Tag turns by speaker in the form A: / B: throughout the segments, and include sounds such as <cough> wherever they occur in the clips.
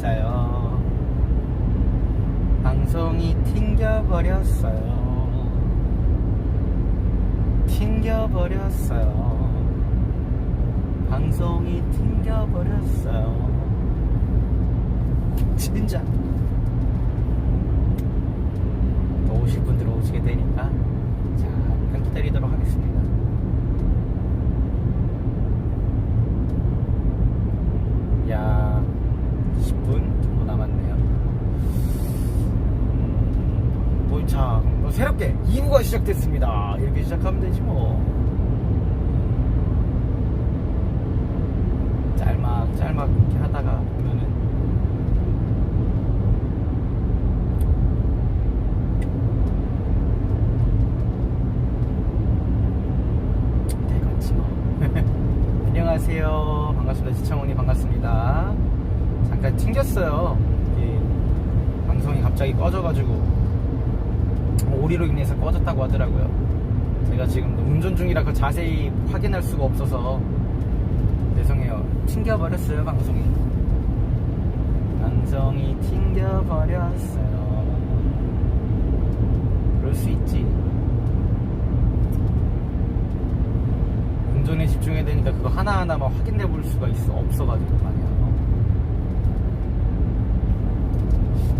A: 튕겨버렸어요. 방송이 튕겨버렸어요. 튕겨버렸어요. 방송이 튕겨버렸어요. 진짜. 또 오실 분들 오시게 되니까 잠깐 기다리도록 하겠습니다. 약 10분 정도 남았네요. 음, 뭐, 자, 뭐 새롭게 2부가 시작됐습니다. 이렇게 시작하면 되지 뭐. 짤막, 짤막 이렇게 하다가 보면은 뭐. <laughs> 안녕하세요. 반갑습니다. 지창훈이 반갑습니다. 잠깐 튕겼어요. 이게 방송이 갑자기 꺼져가지고 오리로 인해서 꺼졌다고 하더라고요. 제가 지금 운전 중이라 그 자세히 확인할 수가 없어서 죄송해요. 튕겨버렸어요 방송이. 방송이 튕겨버렸어요. 그럴 수 있지. 운전에 집중해야 되니까 그거 하나하나만 확인해 볼 수가 있어 없어가지고 말이야.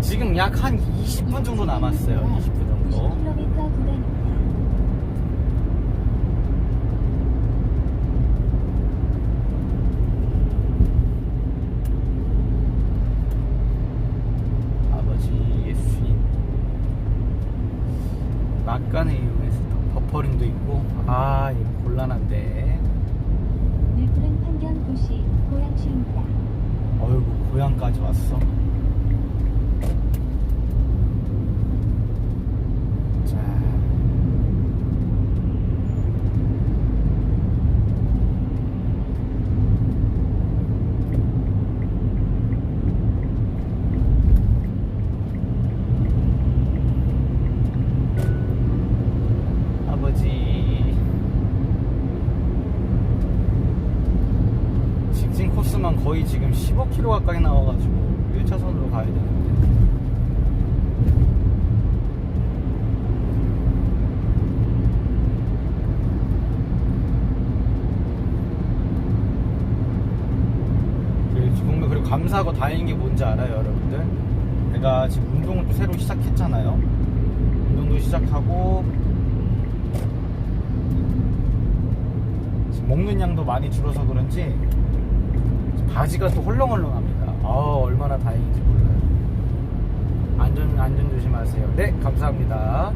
A: 지금 약 한 20분 정도 남았어요. 20분 정도.
B: 90km 구간입니다.
A: 아버지의 스님. 막간을 이용해서 또 버퍼링도 있고, 아, 이거 곤란한데.
B: 늘푸른 판견 도시 고양시입니다.
A: 어이구, 고향까지 왔어. 자. 아버지. 코스만 거의 지금 15km 가까이 나와가지고 1차선으로 가야 되는데. 정말 그리고 감사하고 다행인 게 뭔지 알아요 여러분들? 내가 지금 운동을 또 새로 시작했잖아요. 운동도 시작하고 먹는 양도 많이 줄어서 그런지 바지가 또 헐렁헐렁합니다. 아 얼마나 다행인지 몰라요. 안전 안전 조심하세요. 네 감사합니다.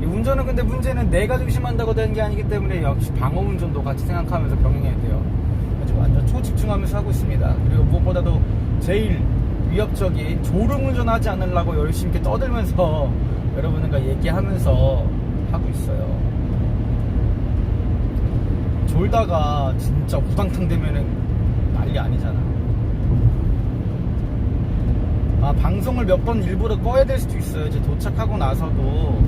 A: 이 운전은 근데 문제는 내가 조심한다고 되는 게 아니기 때문에 역시 방어 운전도 같이 생각하면서 병행해야 돼요. 아주 완전 초집중하면서 하고 있습니다. 그리고 무엇보다도 제일 위협적인 졸음 운전하지 않으려고 열심히 이렇게 떠들면서 <laughs> 여러분들과 얘기하면서 하고 있어요. 졸다가 진짜 우당탕 되면은 난리 아니잖아. 아, 방송을 몇 번 일부러 꺼야 될 수도 있어요. 이제 도착하고 나서도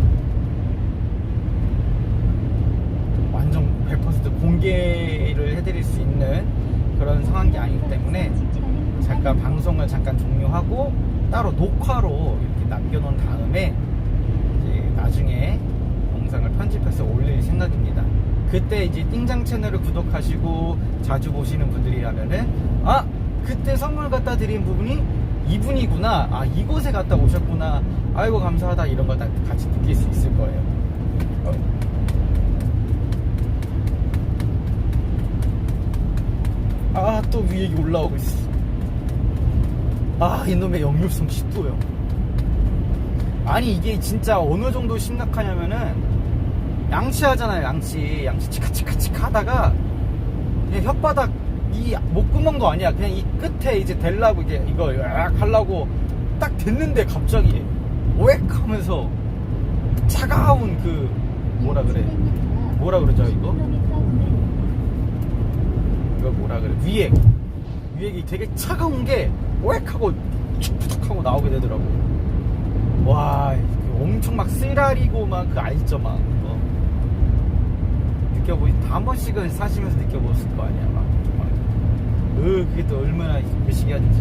A: 완전 100% 공개를 해드릴 수 있는 그런 상황이 아니기 때문에 잠깐 방송을 잠깐 종료하고 따로 녹화로 이렇게 남겨놓은 다음에 나중에 영상을 편집해서 올릴 생각입니다. 그때 이제 띵장 채널을 구독하시고 자주 보시는 분들이라면은 아 그때 선물 갖다 드린 부분이 이분이구나 아 이곳에 갔다 오셨구나 아이고 감사하다 이런 거 다 같이 느낄 수 있을 거예요. 어. 아또 위에 올라오고 있어. 아 이놈의 역류성 10도요. 아니 이게 진짜 어느 정도 심각하냐면은 양치 하잖아요 양치. 양치 치카치카치카 하다가 그냥 혓바닥 이 목구멍도 아니야. 그냥 이 끝에 이제 댈라고 이게 이거 약 하려고 딱 됐는데 갑자기 오액 하면서 차가운 그 뭐라 그래? 뭐라 그러죠 이거? 이거 뭐라 그래? 위액. 위액이 되게 차가운 게 오액 하고 축축 하고 나오게 되더라고. 와 엄청 막 쓰라리고 막 그 알죠 막. 느껴보시, 한 번씩은 사시면서 느껴보셨을 거 아니야. 막, 막. 으, 그, 그게 또 얼마나 미식이한지.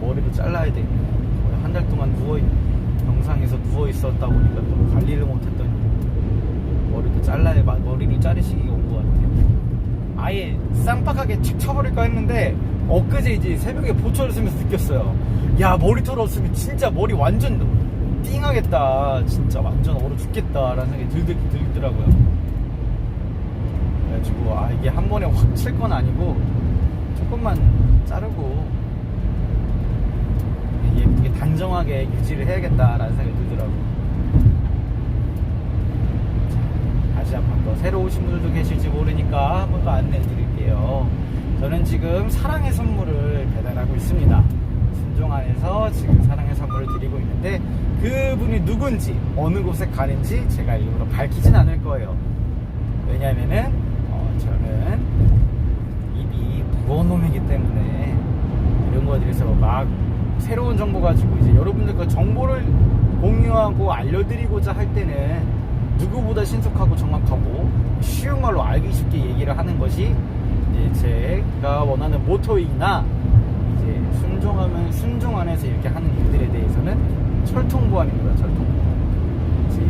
A: 머리도 잘라야 되겠네. 한달 동안 누워있 영상에서 누워 있었다 보니까 또 관리를 못했던 머리도 잘라야, 머리를 자르시기가 온거 같아요. 아예 쌍박하게 책 쳐버릴까 했는데 엊그제 이제 새벽에 보초를 쓰면서 느꼈어요. 야 머리털 없으면 진짜 머리 완전 띵하겠다. 진짜 완전 얼어 죽겠다라는 생각이 들, 들더라고요. 그래가지고 아 이게 한 번에 확 칠 건 아니고 조금만 자르고 예쁘게 단정하게 유지를 해야겠다라는 생각이 들더라고요. 자, 다시 한번 더 새로 오신 분들도 계실지 모르니까 한 번 더 안내해 드릴게요. 저는 지금 사랑의 선물을 배달하고 있습니다. 순종안에서 지금 사랑의 선물을 드리고 있는데 그분이 누군지 어느 곳에 가는지 제가 일부러 밝히진 않을 거예요. 왜냐면은 어, 저는 입이 무거운 놈이기 때문에 이런 거에 대해서 막 새로운 정보 가지고 이제 여러분들과 정보를 공유하고 알려드리고자 할 때는 누구보다 신속하고 정확하고 쉬운 말로 알기 쉽게 얘기를 하는 것이 이제 제가 원하는 모토이나 이제 순종하면 순종 안에서 이렇게 하는 일들에 대해서는 철통보안입니다. 철통보안. 이제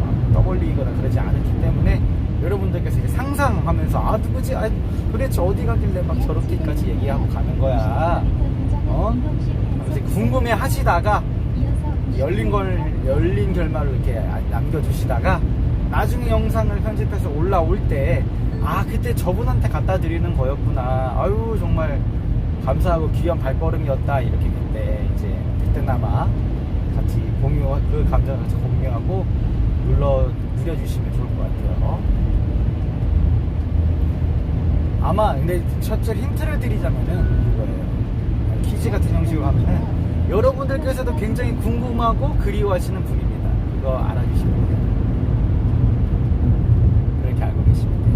A: 막 떠벌리거나 그러지 않기 때문에 여러분들께서 이제 상상하면서 아 누구지? 아 도대체 어디 가길래 막 저렇게까지 얘기하고 가는 거야? 어? 하면서 궁금해 하시다가 열린 걸 열린 결말을 이렇게 남겨주시다가 나중에 영상을 편집해서 올라올 때 아 그때 저분한테 갖다 드리는 거였구나 아유 정말 감사하고 귀한 발걸음이었다 이렇게 그때 이제 그때나마 같이 공유 그 감정을 같이 공유하고 눌러 누려주시면 좋을 것 같아요. 아마 근데 첫째 힌트를 드리자면은 그거예요. 퀴즈 같은 형식으로 하면은 여러분들께서도 굉장히 궁금하고 그리워하시는 분입니다. 그거 알아주시면 돼요. 그렇게 알고 계시면 돼요.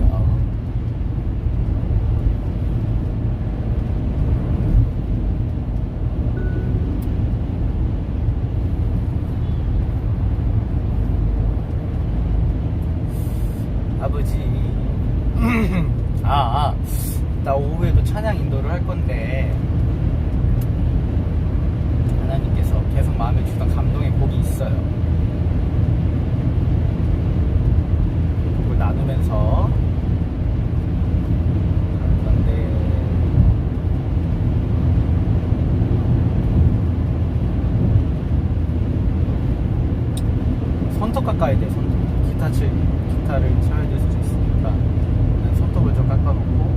A: 아버지. <clears throat> 아, 아, 나 오후에도 찬양 인도를 할 건데, 하나님께서 계속 마음에 주던 감동의 곡이 있어요. 그 곡을 나누면서, 그런데, 손톱 깎아야 돼, 손톱. 기타 칠, 쳐야 될 수도 있으니까, 손톱을 좀 깎아놓고,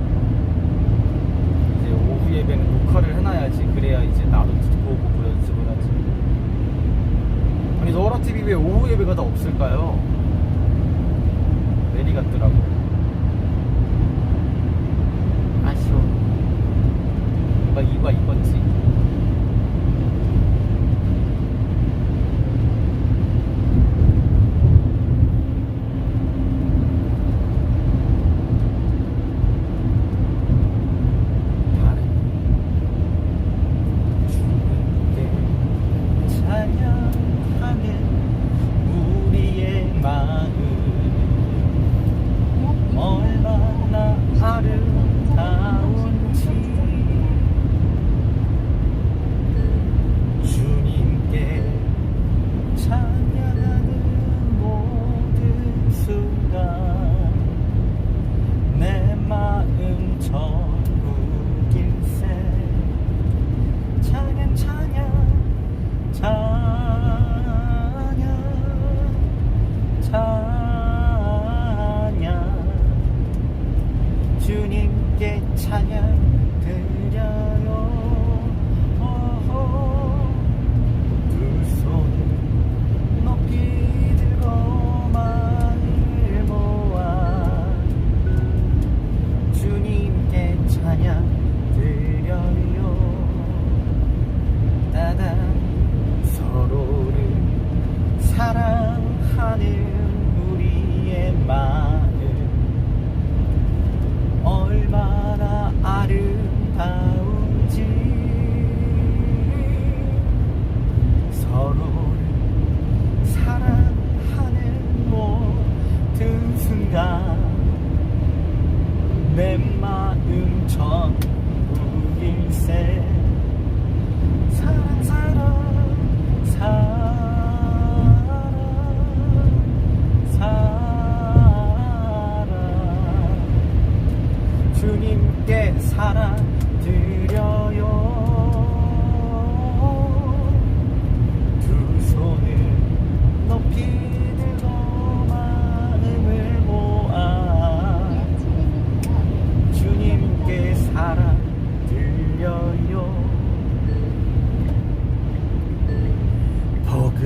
A: 이제 오후 예배는 녹화를 해놔야지. 그래야 이제 나도 듣고 보고 연습을 하지. 아니, 너라 TV 왜 오후 예배가 다 없을까요? 내리 같더라고.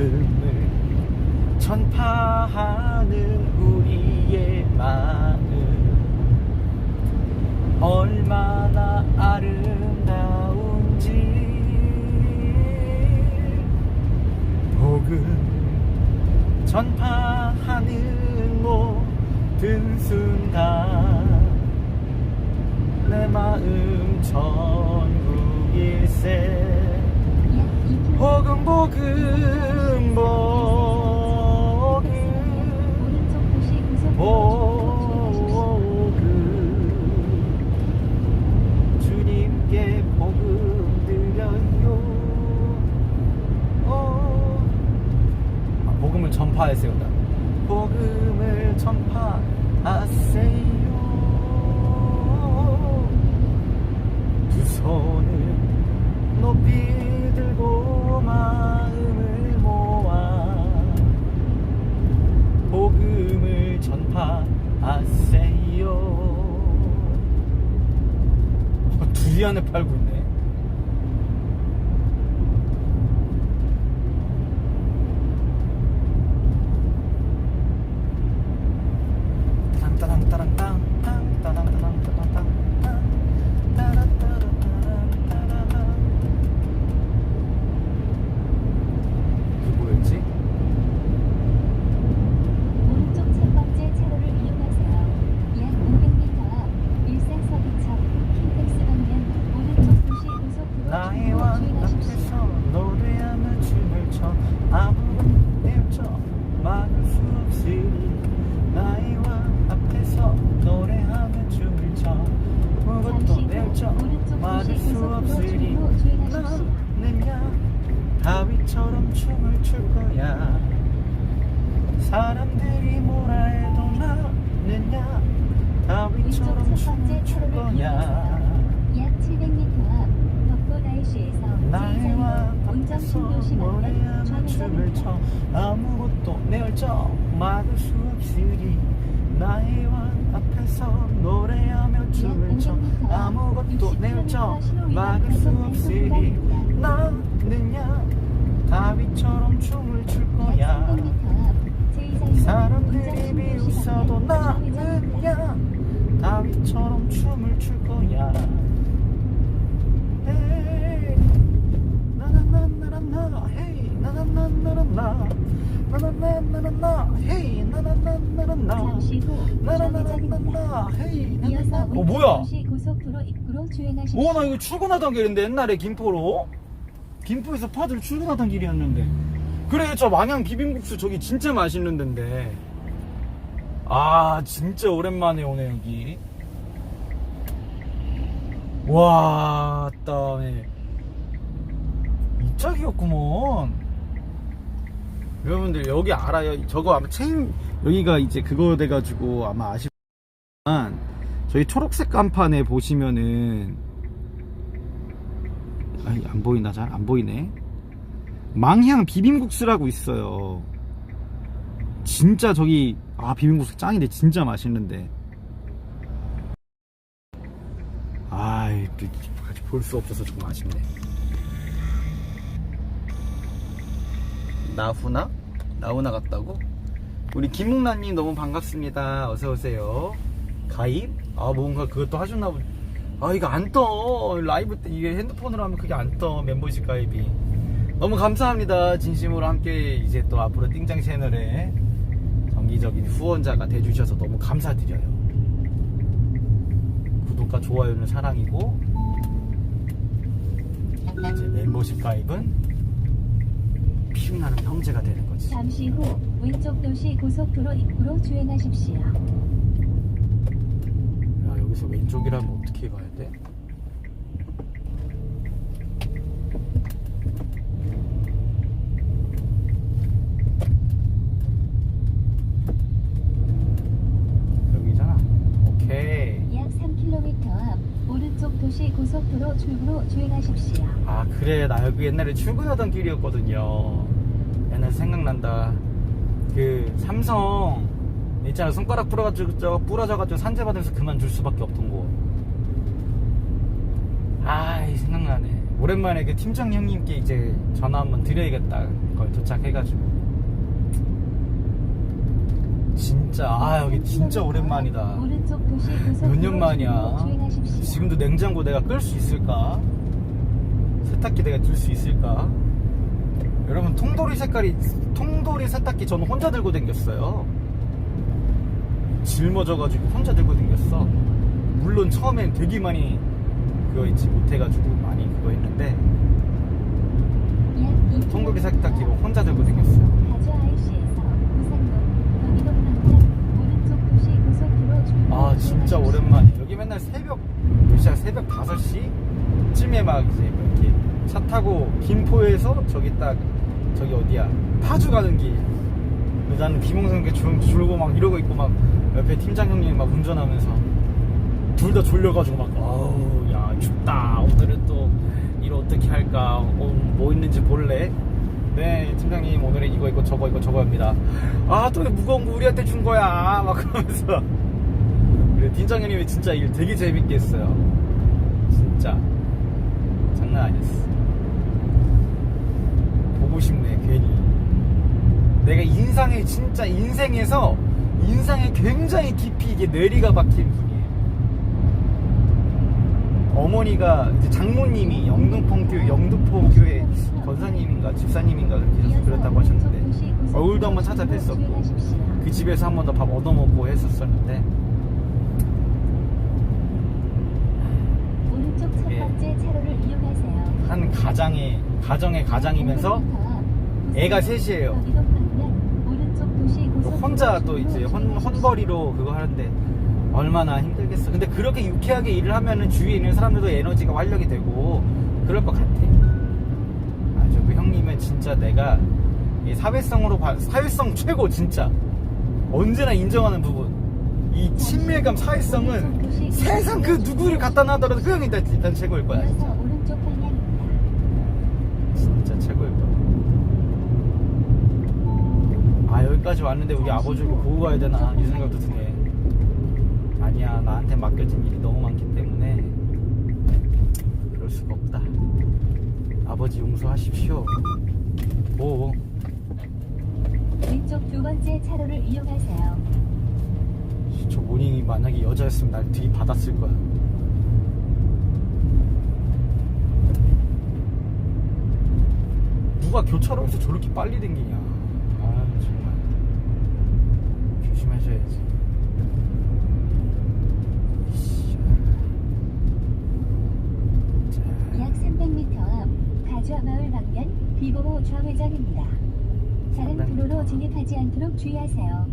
A: 복음을 전파하는 우리의 마음. 얼마나 아름다운지. 복음 전파하는 모든 순간. 내 마음 전국일세
B: 약 2km
A: 복음 복음 복음 수
B: 주행하십시오.
A: 나는야 다윗처럼 춤을 출 거야 사람들이 뭐라 해도 나는야 다윗처럼 춤을 출 거야
B: 이용하세요. 약 700m 앞 벚꽃 아이시에서
A: 나와
B: 제이사이로 운전
A: 앞에서
B: 신도시 방면
A: 노래하며 춤을 춰. 아무것도 내 열정 막을 수 없으리 나의 왕 앞에서 노래하며 춤을 춰. 아무것도 내 열정 막을 수 없으리 나는야 다윗처럼 춤을 출 거야. 사람들이 비웃어도 나는야 다윗처럼 춤을 출 거야. 헤이. 나나나나나나. 헤이. 나나나나나 나 나나나나나나 헤이
B: 좌회전입니다.
A: 나나나나나나 헤이 나나나 어 뭐야. 어, 나 이거 출근하던 길인데, 옛날에 김포로. 김포에서 파들 출근하던 길이었는데. 그래, 저 망양 비빔국수 저기 진짜 맛있는 데인데. 아, 진짜 오랜만에 오네, 여기. 와, 따네. 이 짝이었구먼. 여러분들, 여기 알아요? 저거 아마 체인, 여기가 이제 그거 돼가지고 아마 아시지만, 저희 초록색 간판에 보시면은 아니 안 보이나 잘 안 보이네. 망향 비빔국수라고 있어요. 진짜 저기 아 비빔국수 짱인데 진짜 맛있는데. 아이 또 아직 볼수 없어서 조금 아쉽네 나후나? 나후나 같다고? 우리 김묵란님 너무 반갑습니다. 어서오세요. 가입? 아 뭔가 그것도 하셨나 보 아 이거 안 떠. 라이브 때 이게 핸드폰으로 하면 그게 안 떠. 멤버십 가입이. 너무 감사합니다. 진심으로 함께 이제 또 앞으로 띵짱 채널에 정기적인 후원자가 돼주셔서 너무 감사드려요. 구독과 좋아요는 사랑이고 이제 멤버십 가입은 피운나는 형제가 되는 거지
B: 잠시 후 왼쪽 도시 고속도로 입구로 주행하십시오.
A: 야 여기서 왼쪽이라면 어떻게 가야 돼?
B: 도시 고속도로 출구로 주행하십시오.
A: 아 그래. 나 여기 옛날에 출근하던 길이었거든요. 옛날 생각난다. 그 삼성 있잖아. 손가락 부러가지고 저 부러져가지고 산재받으면서 그만둘 수밖에 없던 곳. 아이 생각나네. 오랜만에 그 팀장 형님께 이제 전화 한번 드려야겠다. 거기 도착해가지고 진짜 아 여기 진짜 오랜만이다. 몇 년 만이야. 지금도 냉장고 내가 끌 수 있을까? 세탁기 내가 들 수 있을까? 여러분 통돌이 색깔이 통돌이 세탁기 저는 혼자 들고 댕겼어요. 짊어져가지고 혼자 들고 댕겼어. 물론 처음엔 되게 많이 그거 있지 못해가지고 많이 그거 했는데
B: 약 2km
A: 통돌이 세탁기로 혼자 들고 댕겼어요 아 진짜. 오랜만에 여기 맨날 새벽 몇 시야? 새벽 5시? 쯤에 막 이제 뭐 이렇게 차 타고 김포에서 저기 딱 저기 어디야? 파주 가는 길. 나는 비몽사몽 줄, 줄고 막 이러고 있고 막 옆에 팀장 형님 막 운전하면서 둘 다 졸려가지고 막 아우 야 춥다. 오늘은 또 일 어떻게 할까? 어, 뭐 있는지 볼래 네 팀장님 오늘은 이거 이거 저거 이거 저거 합니다. 아또 무거운 거 우리한테 준 거야. <laughs> 막 그러면서. 그래 팀장 형님이 진짜 일 되게 재밌게 했어요. 진짜. 장난 아니었어. 보고 싶네 괜히. 내가 인상에 진짜 인생에서 인상에 굉장히 깊이 이게 뇌리가 박힌 분이에요 어머니가 이제 장모님이 영등포교 영등포 교회 권사님인가 집사님인가 그렇게 해서 그랬다고 하셨는데 얼굴도 한번 찾아뵀었고 그 집에서 한 번 더 밥 얻어먹고 했었었는데. 한 가장의 가정의 가장이면서 애가 셋이에요. 혼자 또 이제 헌. 헌벌이로 그거 하는데 얼마나 힘들겠어. 근데 그렇게 유쾌하게 일을 하면은 주위에 있는 사람들도 에너지가 활력이 되고 그럴 것 같아. 아주 그 형님은 진짜 내가 이 사회성으로 봐, 사회성 최고 진짜 언제나 인정하는 부분. 이 친밀감 사회성은 세상 그 누구를 갖다 놔더라도 그 형이 일단, 최고일 거야. 진짜. 진짜 최고일 거야. 아 여기까지 왔는데 우리 아버지를 보고 가야 되나 이 생각도 드네. 아니야 나한테 맡겨진 일이 너무 많기 때문에 그럴 수가 없다. 아버지 용서하십시오. 오
B: 왼쪽 두 번째 차로를 이용하세요.
A: 저 모닝이 만약에 여자였으면 날 되게 받았을 거야. 누가 교차로에서 저렇게 빨리 댕기냐. 아, 정말. 조심하셔야지. 이씨. 자,
B: 약 300m 앞 가주마을 방면 비보호 좌회전입니다. 다른
A: 300m.
B: 도로로 진입하지 않도록 주의하세요.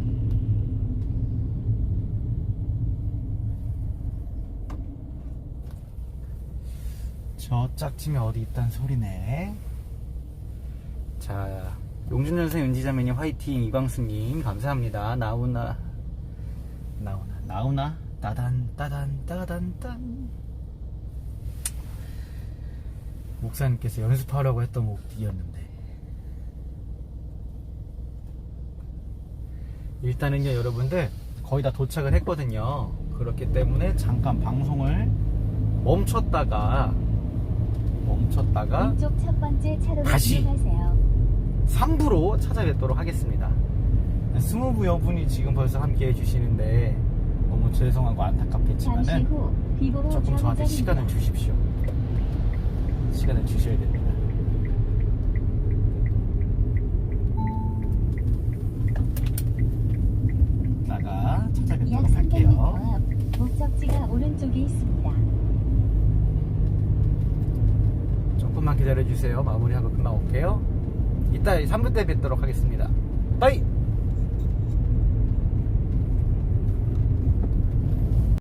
A: 저 짝집에 어디 있단 소리네. 자, 용준전생 은지자매님 화이팅, 이광수님 감사합니다. 나오나, 나오나, 나오나, 따단, 따단, 따단, 딴. 목사님께서 연습하라고 했던 곡이었는데. 일단은요, 여러분들, 거의 다 도착을 했거든요. 그렇기 때문에 잠깐 방송을 멈췄다가, 멈췄다가, 다시.
B: 이용하세요.
A: 3부로 찾아뵙도록 하겠습니다. 스무부 여분이 지금 벌써 함께 해주시는데 너무 죄송하고 안타깝겠지만은 조금 저한테 시간을. 주십시오. 시간을 주셔야 됩니다. 나가
B: 약
A: 찾아뵙도록
B: 300m
A: 할게요.
B: 앞 목적지가 오른쪽에 있습니다.
A: 조금만 기다려주세요. 마무리하고 금방 올게요. 이따 3부 때 뵙도록 하겠습니다. 빠이!